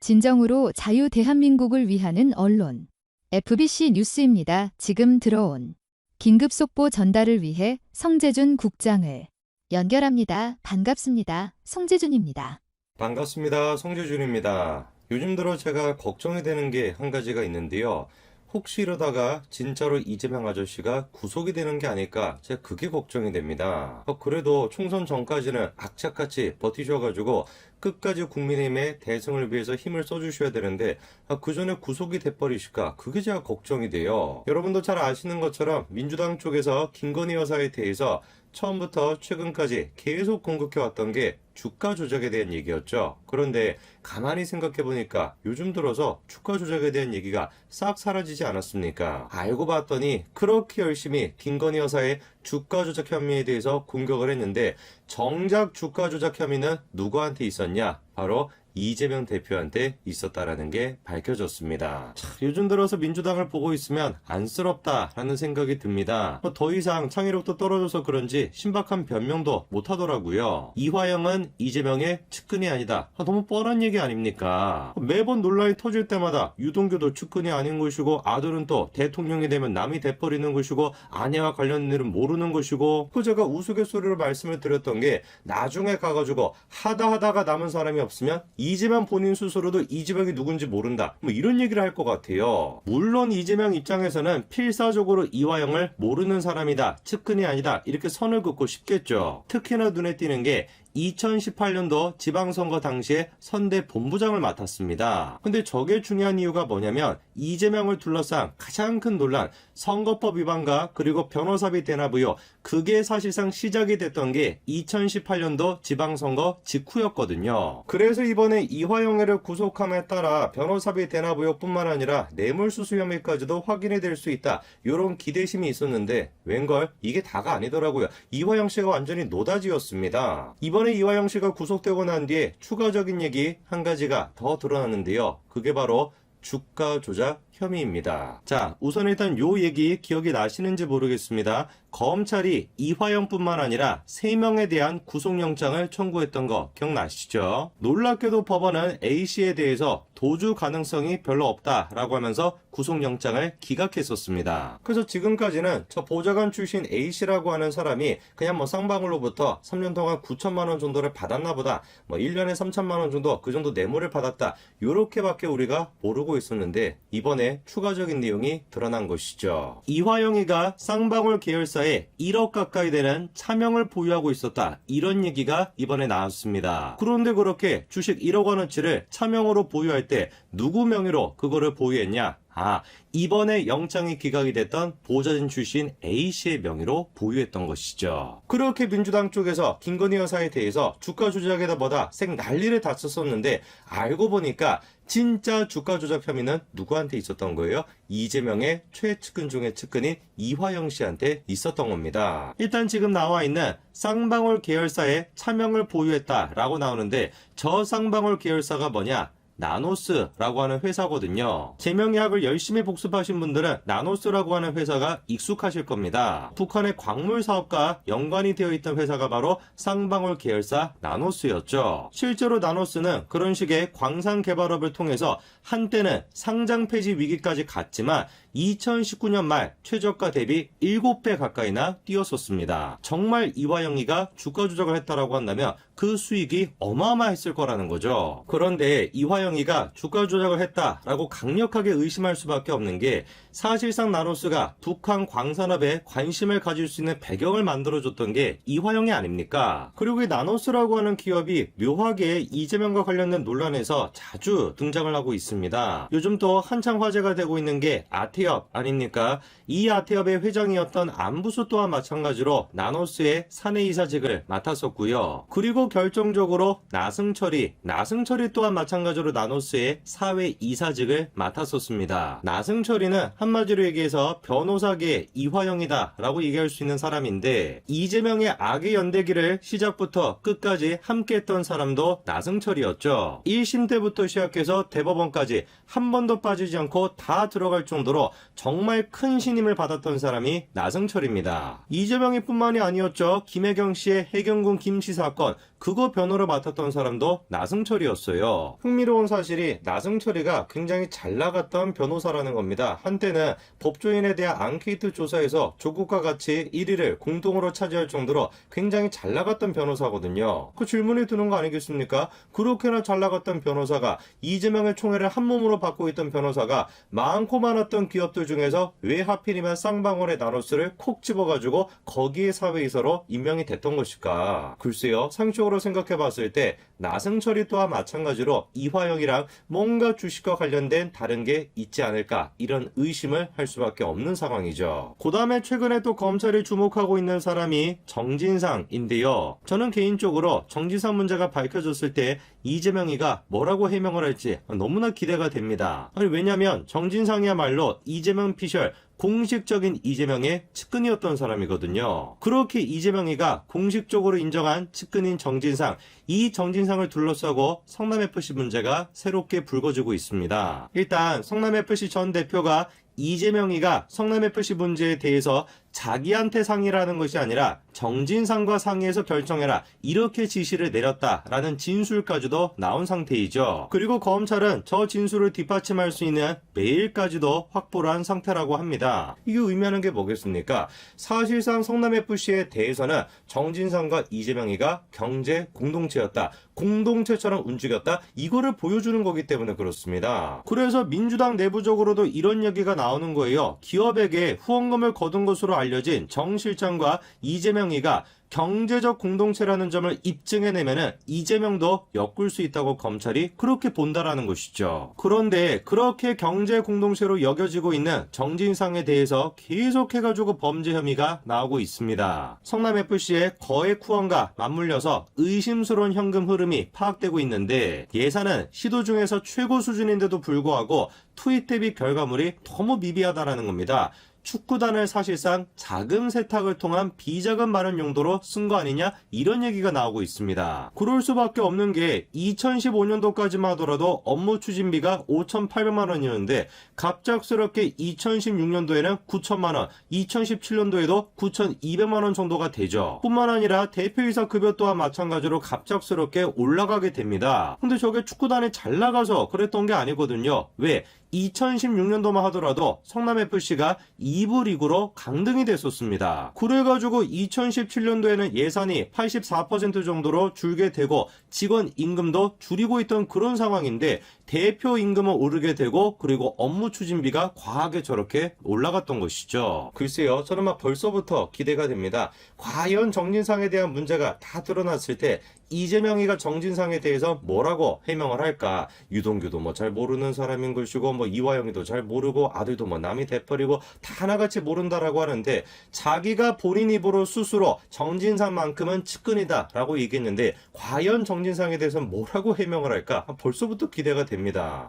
진정으로 자유 대한민국을 위하는 언론. FBC 뉴스입니다. 지금 들어온 긴급 속보 전달을 위해 성재준 국장을 연결합니다. 반갑습니다. 성재준입니다. 반갑습니다. 송재준입니다. 요즘 들어 제가 걱정이 되는 게 한 가지가 있는데요. 혹시 이러다가 진짜로 이재명 아저씨가 구속이 되는 게 아닐까? 제가 그게 걱정이 됩니다. 어, 그래도 총선 전까지는 악착같이 버티셔가지고 끝까지 국민의힘의 대승을 위해서 힘을 써주셔야 되는데 아, 그 전에 구속이 돼버리실까? 그게 제가 걱정이 돼요. 여러분도 잘 아시는 것처럼 민주당 쪽에서 김건희 여사에 대해서 처음부터 최근까지 계속 공격해왔던 게 주가 조작에 대한 얘기였죠. 그런데 가만히 생각해보니까 요즘 들어서 주가 조작에 대한 얘기가 싹 사라지지 않았습니까? 알고 봤더니 그렇게 열심히 김건희 여사의 주가 조작 혐의에 대해서 공격을 했는데 정작 주가 조작 혐의는 누구한테 있었냐? 바로 이재명 대표한테 있었다라는 게 밝혀졌습니다. 참, 요즘 들어서 민주당을 보고 있으면 안쓰럽다라는 생각이 듭니다. 뭐더 이상 창의력도 떨어져서 그런지 신박한 변명도 못하더라고요. 이화영은 이재명의 측근이 아니다. 아, 너무 뻔한 얘기 아닙니까? 매번 논란이 터질 때마다 유동규도 측근이 아닌 것이고 아들은 또 대통령이 되면 남이 돼버리는 것이고 아내와 관련 일은 모르는 것이고 그 제가 우스갯소리로 말씀을 드렸던 게 나중에 가가지고 하다 하다가 남은 사람이 없으면 이 재명 본인 스스로도 이재명이 누군지 모른다. 뭐 이런 얘기를 할 것 같아요. 물론 이재명 입장에서는 필사적으로 이화영을 모르는 사람이다. 측근이 아니다. 이렇게 선을 긋고 싶겠죠. 특히나 눈에 띄는 게 2018년도 지방선거 당시에 선대 본부장을 맡았습니다. 근데 저게 중요한 이유가 뭐냐면 이재명을 둘러싼 가장 큰 논란 선거법 위반과 그리고 변호사비 대납 의혹 그게 사실상 시작이 됐던 게 2018년도 지방선거 직후였거든요. 그래서 이번에 이화영애를 구속함에 따라 변호사비 대납 의혹뿐만 아니라 뇌물수수 혐의까지도 확인이 될 수 있다. 이런 기대심이 있었는데 웬걸 이게 다가 아니더라고요. 이화영 씨가 완전히 노다지였습니다. 이번 에 이화영 씨가 구속되고 난 뒤에 추가적인 얘기 한 가지가 더 드러났는데요. 그게 바로 주가 조작 혐의입니다. 자, 우선 일단 요 얘기 기억이 나시는지 모르겠습니다. 검찰이 이화영뿐만 아니라 3명에 대한 구속영장을 청구했던 거 기억나시죠? 놀랍게도 법원은 A씨에 대해서 도주 가능성이 별로 없다라고 하면서 구속영장을 기각했었습니다. 그래서 지금까지는 저 보좌관 출신 A씨라고 하는 사람이 그냥 뭐 쌍방울로부터 3년 동안 9천만 원 정도를 받았나 보다. 뭐 1년에 3천만 원 정도 그 정도 뇌물을 받았다. 요렇게밖에 우리가 모르고 있었는데 이번에 추가적인 내용이 드러난 것이죠. 이화영이가 쌍방울 계열사에 1억 가까이 되는 차명을 보유하고 있었다. 이런 얘기가 이번에 나왔습니다. 그런데 그렇게 주식 1억 원어치를 차명으로 보유할 때 누구 명의로 그거를 보유했냐? 아, 이번에 영장이 기각이 됐던 보좌진 출신 A씨의 명의로 보유했던 것이죠. 그렇게 민주당 쪽에서 김건희 여사에 대해서 주가 조작에다 뭐다 생 난리를 다 쳤었는데 알고 보니까 진짜 주가 조작 혐의는 누구한테 있었던 거예요? 이재명의 최측근 중의 측근인 이화영 씨한테 있었던 겁니다. 일단 지금 나와 있는 쌍방울 계열사에 차명을 보유했다라고 나오는데 저 쌍방울 계열사가 뭐냐? 나노스라고 하는 회사거든요. 제명의학을 열심히 복습하신 분들은 나노스라고 하는 회사가 익숙하실 겁니다. 북한의 광물 사업과 연관이 되어 있던 회사가 바로 쌍방울 계열사 나노스였죠. 실제로 나노스는 그런 식의 광산 개발업을 통해서 한때는 상장 폐지 위기까지 갔지만 2019년 말 최저가 대비 7배 가까이나 뛰었었습니다. 정말 이화영이가 주가 조작을 했다라고 한다면 그 수익이 어마어마했을 거라는 거죠. 그런데 이화영이가 주가 조작을 했다라고 강력하게 의심할 수밖에 없는 게 사실상 나노스가 북한 광산업에 관심을 가질 수 있는 배경을 만들어줬던 게 이화영이 아닙니까? 그리고 이 나노스라고 하는 기업이 묘하게 이재명과 관련된 논란에서 자주 등장을 하고 있습니다. 요즘 또 한창 화제가 되고 있는 게 아 태협 아닙니까? 이 아태협의 회장이었던 안부수 또한 마찬가지로 나노스의 사내 이사직을 맡았었고요. 그리고 결정적으로 나승철이 나승철이 또한 마찬가지로 나노스의 사회 이사직을 맡았었습니다. 나승철이는 한마디로 얘기해서 변호사계 이화영이다 라고 얘기할 수 있는 사람인데 이재명의 악의 연대기를 시작부터 끝까지 함께했던 사람도 나승철이었죠. 1심 때부터 시작해서 대법원까지 한 번도 빠지지 않고 다 들어갈 정도로 정말 큰 신임을 받았던 사람이 나승철입니다. 이재명이 뿐만이 아니었죠. 김혜경 씨의 해경군 김씨 사건 그거 변호를 맡았던 사람도 나승철이었어요. 흥미로운 사실이 나승철이가 굉장히 잘 나갔던 변호사라는 겁니다. 한때는 법조인에 대한 앙케이트 조사에서 조국과 같이 1위를 공동으로 차지할 정도로 굉장히 잘 나갔던 변호사거든요. 그 질문이 드는 거 아니겠습니까? 그렇게나 잘 나갔던 변호사가 이재명의 총애를 한 몸으로 받고 있던 변호사가 많고 많았던 기업들 중에서 왜 하필이면 쌍방울의 나노스를 콕 집어가지고 거기에 사회이사로 임명이 됐던 것일까? 글쎄요, 상식 적으로 생각해 봤을 때 나승철이 또한 마찬가지로 이화영이랑 뭔가 주식과 관련된 다른 게 있지 않을까 이런 의심을 할 수밖에 없는 상황이죠. 그 다음에 최근에 또 검찰이 주목하고 있는 사람이 정진상인데요. 저는 개인적으로 정진상 문제가 밝혀졌을 때 이재명이가 뭐라고 해명을 할지 너무나 기대가 됩니다. 아니 왜냐면 정진상이야말로 이재명 피셜 공식적인 이재명의 측근이었던 사람이거든요. 그렇게 이재명이가 공식적으로 인정한 측근인 정진상, 이 정진상을 둘러싸고 성남FC 문제가 새롭게 불거지고 있습니다. 일단 성남FC 전 대표가 이재명이가 성남FC 문제에 대해서 자기한테 상의라는 것이 아니라 정진상과 상의해서 결정해라 이렇게 지시를 내렸다라는 진술까지도 나온 상태이죠. 그리고 검찰은 저 진술을 뒷받침할 수 있는 메일까지도 확보를 한 상태라고 합니다. 이게 의미하는 게 뭐겠습니까? 사실상 성남FC에 대해서는 정진상과 이재명이가 경제 공동체였다. 공동체처럼 움직였다. 이거를 보여주는 거기 때문에 그렇습니다. 그래서 민주당 내부적으로도 이런 얘기가 나오는 거예요. 기업에게 후원금을 거둔 것으로 알려진 정 실장과 이재명이가 경제적 공동체라는 점을 입증해내면은 이재명도 엮을 수 있다고 검찰이 그렇게 본다라는 것이죠. 그런데 그렇게 경제 공동체로 여겨지고 있는 정진상에 대해서 계속해가지고 범죄 혐의가 나오고 있습니다. 성남FC의 거액 후원과 맞물려서 의심스러운 현금 흐름이 파악되고 있는데 예산은 시도 중에서 최고 수준인데도 불구하고 투입 대비 결과물이 너무 미비하다라는 겁니다. 축구단을 사실상 자금 세탁을 통한 비자금 마련 용도로 쓴 거 아니냐 이런 얘기가 나오고 있습니다. 그럴 수밖에 없는 게 2015년도까지만 하더라도 업무 추진비가 5,800만 원이었는데 갑작스럽게 2016년도에는 9천만 원, 2017년도에도 9,200만 원 정도가 되죠. 뿐만 아니라 대표이사 급여 또한 마찬가지로 갑작스럽게 올라가게 됩니다. 근데 저게 축구단이 잘 나가서 그랬던 게 아니거든요. 왜? 2016년도만 하더라도 성남FC가 2부 리그로 강등이 됐었습니다. 그래가지고 2017년도에는 예산이 84% 정도로 줄게 되고 직원 임금도 줄이고 있던 그런 상황인데 대표 임금은 오르게 되고 그리고 업무 추진비가 과하게 저렇게 올라갔던 것이죠. 글쎄요, 저는 막 벌써부터 기대가 됩니다. 과연 정진상에 대한 문제가 다 드러났을 때 이재명이가 정진상에 대해서 뭐라고 해명을 할까? 유동규도 뭐 잘 모르는 사람인 것이고 뭐 이화영이도 잘 모르고 아들도 뭐 남이 돼버리고 다 하나같이 모른다라고 하는데 자기가 본인 입으로 스스로 정진상만큼은 측근이다라고 얘기했는데 과연 정진상에 대해서 뭐라고 해명을 할까? 벌써부터 기대가 됩니다.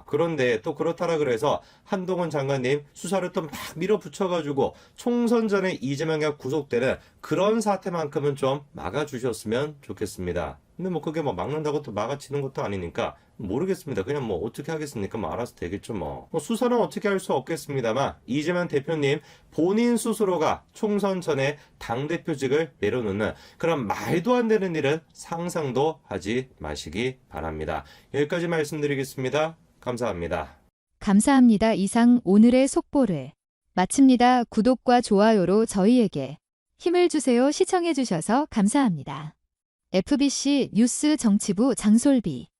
그런데 또 그렇다라 그래서 한동훈 장관님 수사를 또 막 밀어붙여가지고 총선 전에 이재명이 구속되는 그런 사태만큼은 좀 막아주셨으면 좋겠습니다. 근데 뭐 그게 뭐 막는다고 또 막아치는 것도 아니니까 모르겠습니다. 그냥 뭐 어떻게 하겠습니까? 뭐 알아서 되겠죠 뭐. 뭐 수사는 어떻게 할 수 없겠습니다만 이재명 대표님 본인 스스로가 총선 전에 당 대표직을 내려놓는 그런 말도 안 되는 일은 상상도 하지 마시기 바랍니다. 여기까지 말씀드리겠습니다. 감사합니다. 감사합니다. 이상 오늘의 속보를 마칩니다. 구독과 좋아요로 저희에게 힘을 주세요. 시청해주셔서 감사합니다. FBC 뉴스 정치부 장솔비